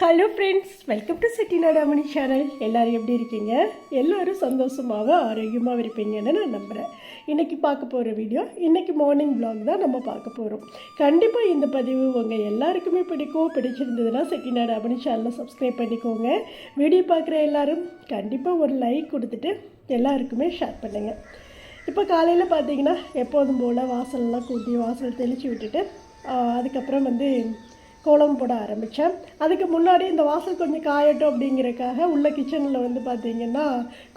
Hello friends welcome to Chettinad Amani channel எல்லோரும் எப்படி இருக்கீங்க? எல்லோரும் சந்தோஷமாக ஆரோக்கியமாக இருப்பீங்கன்னு நான் நம்புகிறேன் இன்றைக்கி பார்க்க போகிற வீடியோ இன்றைக்கி மார்னிங் ப்ளாக் தான் நம்ம பார்க்க போகிறோம் கண்டிப்பாக இந்த பதிவு உங்கள் எல்லாருக்குமே பிடிக்கும். பிடிச்சிருந்ததுன்னா செட்டிநாடு அமணி சேனலை சப்ஸ்கிரைப் பண்ணிக்கோங்க. வீடியோ பார்க்குற எல்லோரும் கண்டிப்பாக ஒரு லைக் கொடுத்துட்டு எல்லாருக்குமே ஷேர் பண்ணுங்கள் இப்போ காலையில் பார்த்தீங்கன்னா எப்போதும் போல் வாசல்லாம் கூட்டி வாசல் தெளித்து விட்டுட்டு அதுக்கப்புறம் வந்து கோலம் போட ஆரம்பித்தேன் அதுக்கு முன்னாடி இந்த வாசல் கொஞ்சம் காயட்டும் அப்படிங்கிறக்காக உள்ள கிச்சனில் வந்து பார்த்திங்கன்னா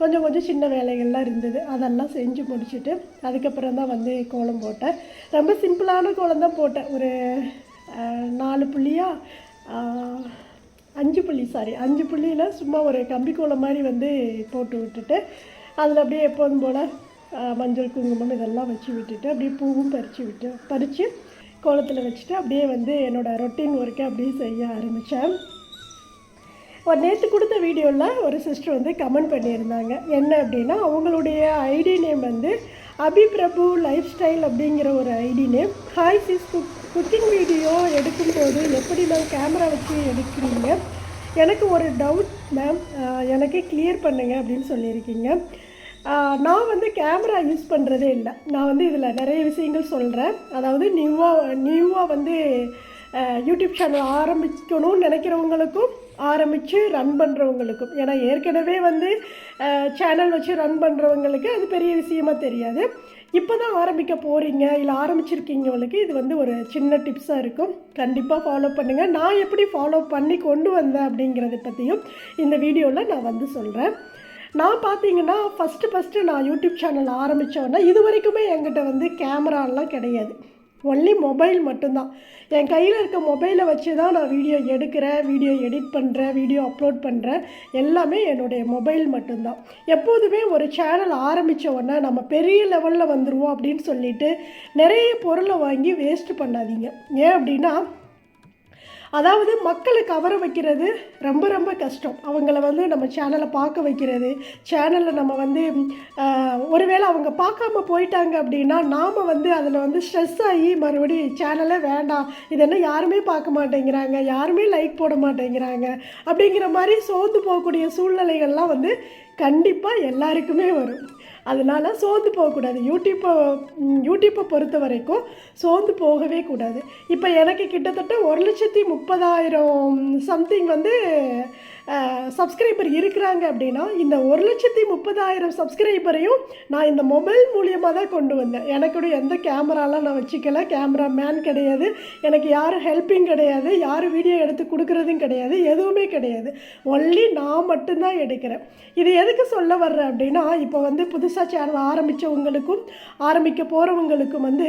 கொஞ்சம் கொஞ்சம் சின்ன வேலைகள்லாம் இருந்தது. அதெல்லாம் செஞ்சு முடிச்சுட்டு அதுக்கப்புறம் தான் வந்து கோலம் போட்டேன். ரொம்ப சிம்பிளான கோலம் தான் போட்டேன். ஒரு நாலு புள்ளியாக அஞ்சு புள்ளி சாரி அஞ்சு புள்ளியில் சும்மா ஒரு கம்பி கோலம் மாதிரி வந்து போட்டு விட்டுட்டு அதில் அப்படியே எப்போதும் போல் மஞ்சள் குங்குமம் இதெல்லாம் வச்சு விட்டுட்டு அப்படியே பூவும் பறித்து விட்டு பறித்து கோலத்தில் வச்சுட்டு அப்படியே வந்து என்னோடய ரொட்டீன் ஒர்க்கை அப்படியே செய்ய ஆரம்பித்தேன் ஒரு நேற்று கொடுத்த வீடியோவில் ஒரு சிஸ்டர் வந்து கமெண்ட் பண்ணியிருந்தாங்க. என்ன அப்படின்னா அவங்களுடைய ஐடி நேம் வந்து அபி பிரபு லைஃப் ஸ்டைல் அப்படிங்கிற ஒரு ID name hi sis cook cooking video எடுக்கும்போது எப்படி மேம் கேமரா வச்சு எடுக்கிறீங்க? எனக்கு ஒரு டவுட் மேம் எனக்கு கிளியர் பண்ணுங்கள் அப்படின்னு சொல்லியிருக்கீங்க. நான் வந்து கேமரா யூஸ் பண்ணுறதே இல்லை. நான் வந்து இதில் நிறைய விஷயங்கள் சொல்கிறேன் அதாவது நியூவாக நியூவாக வந்து யூடியூப் சேனல் ஆரம்பிக்கணும்னு நினைக்கிறவங்களுக்கும் ஆரம்பித்து ரன் பண்ணுறவங்களுக்கும் ஏன்னா ஏற்கனவே வந்து சேனல் வச்சு ரன் பண்ணுறவங்களுக்கு அது பெரிய விஷயமா தெரியாது. இப்போ தான் ஆரம்பிக்க போகிறீங்க இல்லை ஆரம்பிச்சிருக்கீங்களுக்கு இது வந்து ஒரு சின்ன டிப்ஸாக இருக்கும். கண்டிப்பாக ஃபாலோ பண்ணுங்கள் நான் எப்படி ஃபாலோ பண்ணி கொண்டு வந்தேன் அப்படிங்கிறத பற்றியும் இந்த வீடியோவில் நான் வந்து சொல்கிறேன் நான் பார்த்தீங்கன்னா ஃபஸ்ட்டு ஃபஸ்ட்டு நான் யூடியூப் சேனல் ஆரம்பித்தோன்னா இது வரைக்குமே என்கிட்ட வந்து கேமராலாம் கிடையாது. ஒன்லி மொபைல் மட்டும்தான். என் கையில் இருக்க மொபைலை வச்சு தான் நான் வீடியோ எடுக்கிறேன் வீடியோ எடிட் பண்ணுறேன் வீடியோ அப்லோட் பண்ணுறேன் எல்லாமே என்னுடைய மொபைல் மட்டும்தான். எப்போதுமே ஒரு சேனல் ஆரம்பித்த உடனே நம்ம பெரிய லெவலில் வந்துடுவோம் அப்படின்னு சொல்லிட்டு நிறைய பொருளை வாங்கி வேஸ்ட் பண்ணாதீங்க. ஏன் அப்படின்னா அதாவது மக்களை கவர வைக்கிறது ரொம்ப ரொம்ப கஷ்டம். அவங்கள வந்து நம்ம சேனலை பார்க்க வைக்கிறது சேனலில் நம்ம வந்து ஒருவேளை அவங்க பார்க்காம போயிட்டாங்க அப்படின்னா நாம் வந்து அதில் வந்து ஸ்ட்ரெஸ் ஆகி மறுபடியும் சேனலே வேண்டாம். இதெல்லாம் யாருமே பார்க்க மாட்டேங்கிறாங்க யாருமே லைக் போட மாட்டேங்கிறாங்க அப்படிங்கிற மாதிரி சோர்ந்து போகக்கூடிய சூழ்நிலைகள்லாம் வந்து கண்டிப்பாக எல்லாருக்குமே வரும். அதனால் சோர்ந்து போகக்கூடாது. யூடியூப்பை யூடியூப்பை பொறுத்த வரைக்கும் சோர்ந்து போகவே கூடாது. இப்போ எனக்கு கிட்டத்தட்ட ஒரு லட்சத்தி முப்பதாயிரம் சம்திங் வந்து சப்ஸ்கிரைபர் இருக்கிறாங்க அப்படின்னா இந்த ஒரு லட்சத்தி முப்பதாயிரம் சப்ஸ்கிரைபரையும் நான் இந்த மொபைல் மூலியமாக தான் கொண்டு வந்தேன். எனக்குடைய எந்த கேமராலாம் நான் வச்சுக்கல. கேமரா மேன் கிடையாது. எனக்கு யாரும் ஹெல்ப்பிங் கிடையாது. யாரும் வீடியோ எடுத்து கொடுக்குறதும் கிடையாது. எதுவுமே கிடையாது. ஒன்லி நான் மட்டும்தான் எடுக்கிறேன். இது எதுக்கு சொல்ல வர்றேன் அப்படின்னா இப்போ வந்து புதுசாக சேனல் ஆரம்பித்தவங்களுக்கும் ஆரம்பிக்க போகிறவங்களுக்கும் வந்து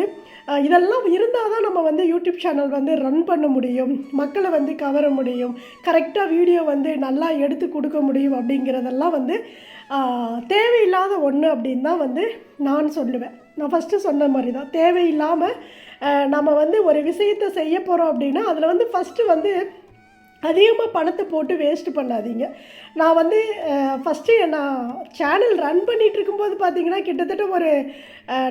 இதெல்லாம் இருந்தால் தான் நம்ம வந்து யூடியூப் சேனல் வந்து ரன் பண்ண முடியும். மக்களை வந்து கவர முடியும். கரெக்டாக வீடியோ வந்து நல்லா எடுத்து கொடுக்க முடியும் அப்படிங்கிறதெல்லாம் வந்து தேவையில்லாத ஒன்று அப்படின்னு தான் வந்து நான் சொல்லுவேன். நான் ஃபஸ்ட்டு சொன்ன மாதிரி தான் தேவையில்லாமல் நம்ம வந்து ஒரு விஷயத்தை செய்ய போகிறோம் அப்படின்னா அதில் வந்து ஃபஸ்ட்டு வந்து அதிகமாக பணத்தை போட்டு வேஸ்ட் பண்ணாதீங்க. நான் வந்து ஃபஸ்ட்டு நான் சேனல் ரன் பண்ணிகிட்டு இருக்கும்போது பார்த்தீங்கன்னா கிட்டத்தட்ட ஒரு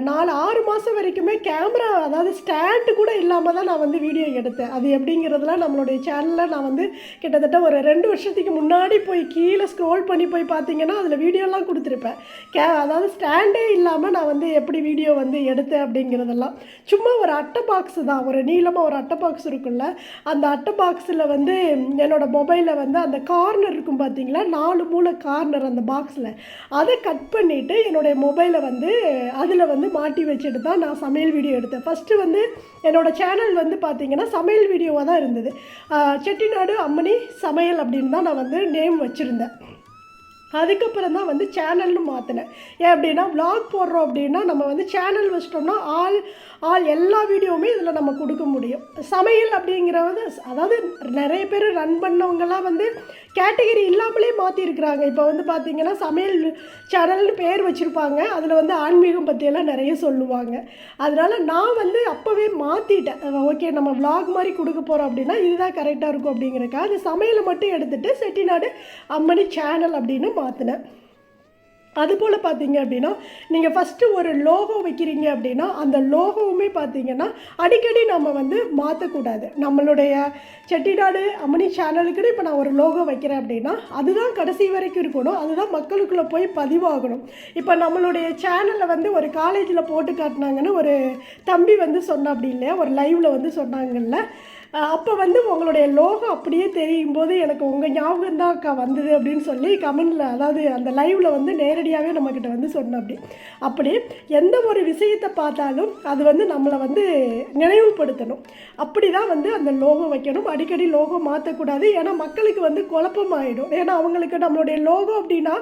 நாலு ஆறு மாதம் வரைக்குமே கேமரா அதாவது ஸ்டாண்டு கூட இல்லாமல் தான் நான் வந்து வீடியோ எடுத்தேன். அது எப்படிங்கிறதுலாம் நம்மளுடைய சேனலில் நான் வந்து கிட்டத்தட்ட ஒரு ரெண்டு வருஷத்துக்கு முன்னாடி போய் கீழே ஸ்க்ரோல் பண்ணி போய் பார்த்தீங்கன்னா அதில் வீடியோலாம் கொடுத்துருப்பேன். கே அதாவது ஸ்டாண்டே இல்லாமல் நான் வந்து எப்படி வீடியோ வந்து எடுத்தேன் அப்படிங்கிறதெல்லாம். சும்மா ஒரு அட்டை பாக்ஸு தான். ஒரு நீளமாக ஒரு அட்டை பாக்ஸ் இருக்குல்ல அந்த அட்டை பாக்ஸில் வந்து என்னோடய மொபைலில் வந்து அந்த கார்னர் இருக்கும் பார்த்தீங்களா நாலு மூளை கார்னர் அந்த பாக்ஸில் அதை கட் பண்ணிவிட்டு என்னுடைய மொபைலை வந்து அதில் வந்து மாட்டி வச்சுட்டு தான் நான் சமையல் வீடியோ எடுத்தேன். ஃபஸ்ட்டு வந்து என்னோடய சேனல் வந்து பார்த்தீங்கன்னா சமையல் வீடியோவாக தான் இருந்தது. செட்டிநாடு அம்மணி சமையல் அப்படின்னு தான் நான் வந்து நேம் வச்சுருந்தேன். அதுக்கப்புறம் தான் வந்து சேனல்னு மாற்றினேன் ஏன் அப்படின்னா விளாக் போடுறோம் அப்படின்னா நம்ம வந்து சேனல் வச்சிட்டோம்னா ஆல் ஆல் எல்லா வீடியோவுமே இதில் நம்ம கொடுக்க முடியும். சமையல் அப்படிங்கிறது அதாவது நிறைய பேர் ரன் பண்ணவங்கலாம் வந்து கேட்டகரி இல்லாமலே மாற்றிருக்கிறாங்க இப்போ வந்து பார்த்திங்கன்னா சமையல் சேனல்னு பேர் வச்சுருப்பாங்க. அதில் வந்து ஆன்மீகம் பற்றியெல்லாம் நிறைய சொல்லுவாங்க. அதனால் நான் வந்து அப்போவே மாற்றிட்டேன் ஓகே நம்ம vlog மாதிரி கொடுக்க போகிறோம் அப்படின்னா இதுதான் கரெக்டாக இருக்கும் அப்படிங்கிறக்கா அது சமையலை மட்டும் எடுத்துகிட்டு செட்டிநாடு அம்மணி சேனல் அப்படின்னு மாற்றினேன் அதுபோல் பார்த்தீங்க அப்படின்னா நீங்கள் ஃபஸ்ட்டு ஒரு லோகோ வைக்கிறீங்க அப்படின்னா அந்த லோகோவுமே பார்த்தீங்கன்னா அடிக்கடி நம்ம வந்து மாற்றக்கூடாது நம்மளுடைய செட்டிநாடு அம்மணி சேனலுக்குன்னு இப்போ நான் ஒரு லோகோ வைக்கிறேன் அப்படின்னா அதுதான் கடைசி வரைக்கும் இருக்கணும். அதுதான் மக்களுக்குள்ளே போய் பதிவாகணும். இப்போ நம்மளுடைய சேனலில் வந்து ஒரு காலேஜில் போட்டு காட்டினாங்கன்னு ஒரு தம்பி வந்து சொன்ன அப்படி இல்லையா? ஒரு லைவில் வந்து சொன்னாங்கல்ல. அப்போ வந்து உங்களுடைய லோகோ அப்படியே தெரியும் போது எனக்கு உங்கள் ஞாபகம் தான் அக்கா வந்தது அப்படின்னு சொல்லி கமெண்டில் அதாவது அந்த லைவில் வந்து நேரடியாகவே நம்மக்கிட்ட வந்து சொன்ன அப்படி. அப்படி எந்த ஒரு விஷயத்தை பார்த்தாலும் அது வந்து நம்மளை வந்து நினைவுபடுத்தணும். அப்படி தான் வந்து அந்த லோகோ வைக்கணும். அடிக்கடி லோகோ மாற்றக்கூடாது ஏன்னா மக்களுக்கு வந்து குழப்பமாயிடும். ஏன்னா அவங்களுக்கு நம்மளுடைய லோகோ அப்படின்னா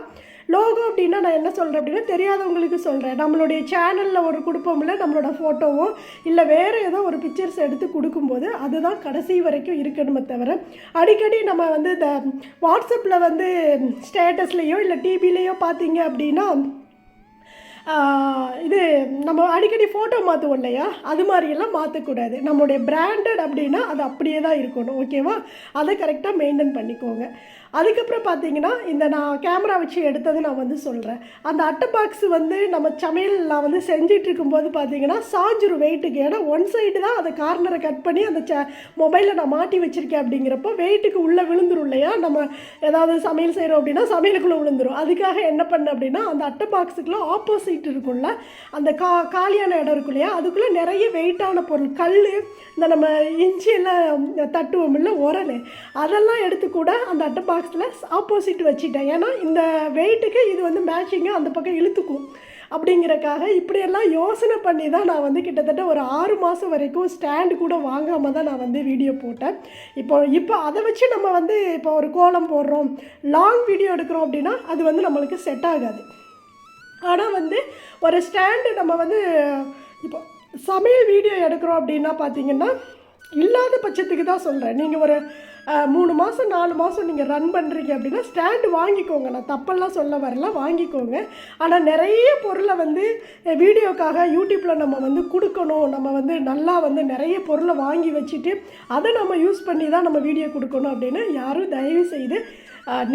லோகோ அப்படின்னா நான் என்ன சொல்கிறேன் அப்படின்னா தெரியாதவங்களுக்கு சொல்கிறேன் நம்மளுடைய சேனலில் ஒரு கொடுப்போம்ல நம்மளோட ஃபோட்டோவோ இல்லை வேறு ஏதோ ஒரு பிக்சர்ஸ் எடுத்து கொடுக்கும்போது அதுதான் கடைசி வரைக்கும் இருக்கணுமே தவிர அடிக்கடி நம்ம வந்து இந்த வாட்ஸ்அப்பில் வந்து ஸ்டேட்டஸ்லேயோ இல்லை டிவிலேயோ பார்த்தீங்க அப்படின்னா இது நம்ம அடிக்கடி ஃபோட்டோ மாற்றுவோம் இல்லையா? அது மாதிரியெல்லாம் மாற்றக்கூடாது நம்மளுடைய பிராண்டட் அப்படின்னா அது அப்படியே தான் இருக்கணும் ஓகேவா அதை கரெக்டாக மெயின்டைன் பண்ணிக்கோங்க. அதுக்கப்புறம் பார்த்தீங்கன்னா இந்த நான் கேமரா வச்சு எடுத்தது நான் வந்து சொல்கிறேன் அந்த அட்டை பாக்ஸ் வந்து நம்ம சமையல் நான் வந்து செஞ்சிட்டு இருக்கும்போது பார்த்தீங்கன்னா சாஞ்சிரும் வெயிட்டுக்கு ஏன்னா ஒன் சைடு தான் அதை கார்னரை கட் பண்ணி அந்த ச மொபைலில் நான் மாட்டி வச்சுருக்கேன் அப்படிங்கிறப்போ வெயிட்டுக்கு உள்ளே விழுந்துரும் இல்லையா? நம்ம ஏதாவது சமையல் செய்கிறோம் அப்படின்னா சமையலுக்குள்ளே விழுந்துரும். அதுக்காக என்ன பண்ணேன் அப்படின்னா அந்த அட்டை பாக்ஸுக்குள்ளே ஆப்போசிட் இருக்கும்ல அந்த கா காலியான இடம் இருக்கும் இல்லையா? அதுக்குள்ளே நிறைய வெயிட்டான பொருள் கல் இந்த நம்ம இஞ்சி எல்லாம் தட்டுவோம் இல்லை உரல். அதெல்லாம் எடுத்து கூட அந்த அட்டை பாக்ஸ் பாக்ஸில் ஆப்போசிட் வச்சுட்டேன். ஏன்னா இந்த வெயிட்டுக்கு இது வந்து மேட்சிங்காக அந்த பக்கம் இழுத்துக்கும். அப்படிங்கிறக்காக இப்படியெல்லாம் யோசனை பண்ணி தான் நான் வந்து கிட்டத்தட்ட ஒரு ஆறு மாதம் வரைக்கும் ஸ்டாண்டு கூட வாங்காமல் தான் நான் வந்து வீடியோ போட்டேன். இப்போ இப்போ அதை வச்சு நம்ம வந்து இப்போ ஒரு கோலம் போடுறோம் லாங் வீடியோ எடுக்கிறோம் அப்படின்னா அது வந்து நம்மளுக்கு செட் ஆகாது. ஆனால் வந்து ஒரு ஸ்டாண்டு நம்ம வந்து இப்போ சமையல் வீடியோ எடுக்கிறோம் அப்படின்னா பார்த்தீங்கன்னா இல்லாத பட்சத்துக்கு தான் சொல்கிறேன் நீங்கள் ஒரு மூணு மாதம் நாலு மாதம் நீங்கள் ரன் பண்ணுறீங்க அப்படின்னா ஸ்டாண்டு வாங்கிக்கோங்க. நான் தப்பெல்லாம் சொல்ல வரல வாங்கிக்கோங்க. ஆனால் நிறைய பொருளை வந்து வீடியோக்காக யூடியூப்பில் நம்ம வந்து கொடுக்கணும். நம்ம வந்து நல்லா வந்து நிறைய பொருளை வாங்கி வச்சுட்டு அதை நம்ம யூஸ் பண்ணி தான் நம்ம வீடியோ கொடுக்கணும் அப்படின்னு யாரும் தயவு செய்து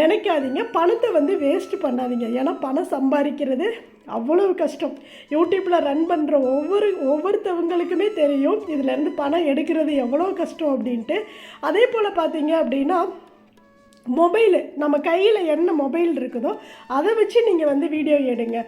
நினைக்காதீங்க. பணத்தை வந்து வேஸ்ட் பண்ணாதீங்க. ஏன்னா பணம் சம்பாதிக்கிறது அவ்வளவு கஷ்டம். யூடியூப்பில் ரன் பண்ணுற ஒவ்வொரு ஒவ்வொருத்தவங்களுக்குமே தெரியும் இதுலேருந்து பணம் எடுக்கிறது எவ்வளோ கஷ்டம் அப்படின்ட்டு. அதே போல் பார்த்தீங்க அப்படின்னா மொபைலு நம்ம கையில் என்ன மொபைல் இருக்குதோ அதை வச்சு நீங்கள் வந்து வீடியோ எடுங்க.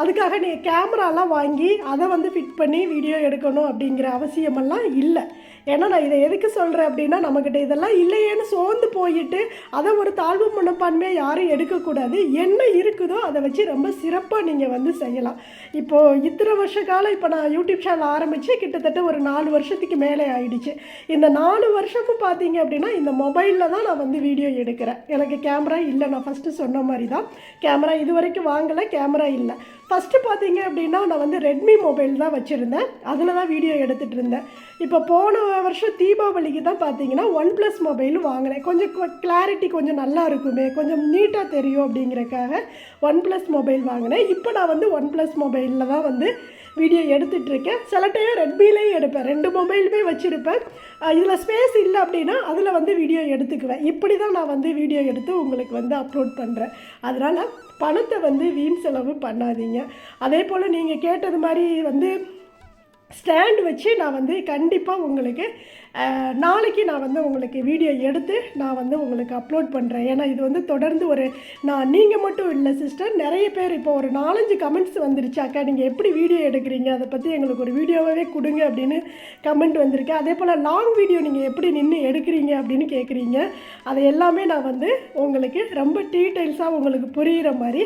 அதுக்காக நீங்கள் கேமராலாம் வாங்கி அதை வந்து ஃபிட் பண்ணி வீடியோ எடுக்கணும் அப்படிங்கிற அவசியமெல்லாம் இல்லை. ஏன்னா நான் இதை எதுக்கு சொல்கிறேன் அப்படின்னா நம்மக்கிட்ட இதெல்லாம் இல்லையேன்னு சோர்ந்து போயிட்டு அதை ஒரு தாழ்வு மனப்பான்மையாக யாரும் எடுக்கக்கூடாது. என்ன இருக்குதோ அதை வச்சு ரொம்ப சிறப்பாக நீங்கள் வந்து செய்யலாம். இப்போது இத்தனை வருஷ காலம் இப்போ நான் யூடியூப் சேனல் ஆரம்பித்து கிட்டத்தட்ட ஒரு நாலு வருஷத்துக்கு மேலே ஆயிடுச்சு. இந்த நாலு வருஷமும் பார்த்தீங்க அப்படின்னா இந்த மொபைலில் தான் நான் வந்து வீடியோ எடுக்கிறேன். எனக்கு கேமரா இல்லை நான் ஃபஸ்ட்டு சொன்ன மாதிரி தான். கேமரா இது வரைக்கும் வாங்கலை கேமரா இல்லை. ஃபஸ்ட்டு பார்த்தீங்க அப்படின்னா நான் வந்து ரெட்மி மொபைல் தான் வச்சுருந்தேன். அதில் தான் வீடியோ எடுத்துகிட்டு இருந்தேன். இப்போ போன வருஷம் தீபாவளிக்கு தான் பார்த்தீங்கன்னா ஒன் ப்ளஸ் மொபைல் வாங்கினேன். கொஞ்சம் கிளாரிட்டி கொஞ்சம் நல்லா இருக்குமே. கொஞ்சம் நீட்டாக தெரியும் அப்படிங்கிறக்காக ஒன் ப்ளஸ் மொபைல் வாங்கினேன். இப்போ நான் வந்து ஒன் ப்ளஸ் மொபைலில் தான் வந்து வீடியோ எடுத்துட்டு இருக்கேன். சில டைம் ரெட்மிலையும் எடுப்பேன். ரெண்டு மொபைலுமே வச்சுருப்பேன். இதில் ஸ்பேஸ் இல்லை அப்படின்னா அதில் வந்து வீடியோ எடுத்துக்குவேன். இப்படி தான் நான் வந்து வீடியோ எடுத்து உங்களுக்கு வந்து அப்லோட் பண்ணுறேன் அதனால் பணத்தை வந்து வீண் செலவு பண்ணாதீங்க. அதே போல் நீங்கள் கேட்டது மாதிரி வந்து ஸ்டாண்ட் வச்சு நான் வந்து கண்டிப்பாக உங்களுக்கு நாளைக்கு நான் வந்து உங்களுக்கு வீடியோ எடுத்து நான் வந்து உங்களுக்கு அப்லோட் பண்ணுறேன் ஏன்னா இது வந்து தொடர்ந்து ஒரு நான் நீங்கள் மட்டும் இல்லை சிஸ்டர் நிறைய பேர் இப்போ ஒரு நாலஞ்சு கமெண்ட்ஸ் வந்துருச்சு. அக்கா நீங்கள் எப்படி வீடியோ எடுக்கிறீங்க? அதை பற்றி எங்களுக்கு ஒரு வீடியோவே கொடுங்க அப்படின்னு கமெண்ட் வந்திருக்கு. அதே போல் லாங் வீடியோ நீங்கள் எப்படி நின்று எடுக்கிறீங்க அப்படின்னு கேட்குறீங்க அதை எல்லாமே நான் வந்து உங்களுக்கு ரொம்ப டீட்டெயில்ஸாக உங்களுக்கு புரிகிற மாதிரி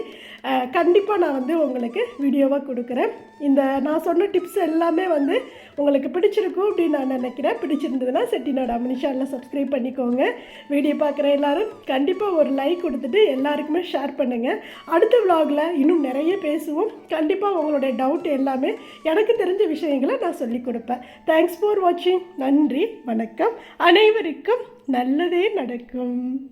கண்டிப்பாக நான் வந்து உங்களுக்கு வீடியோவாக கொடுக்குறேன். இந்த நான் சொன்ன டிப்ஸ் எல்லாமே வந்து உங்களுக்கு பிடிச்சிருக்கும் அப்படின்னு நான் நினைக்கிறேன். பிடிச்சிருந்ததுன்னா செட்டிநாடு அமினிஷாலில் சப்ஸ்கிரைப் பண்ணிக்கோங்க. வீடியோ பார்க்குற எல்லாரும் கண்டிப்பாக ஒரு லைக் கொடுத்துட்டு எல்லாருக்குமே ஷேர் பண்ணுங்கள் அடுத்த விலாகில் இன்னும் நிறைய பேசுவோம். கண்டிப்பாக உங்களுடைய டவுட் எல்லாமே எனக்கு தெரிஞ்ச விஷயங்களை நான் சொல்லிக் கொடுப்பேன். தேங்க்ஸ் ஃபார் வாட்சிங் நன்றி வணக்கம். அனைவருக்கும் நல்லதே நடக்கும்.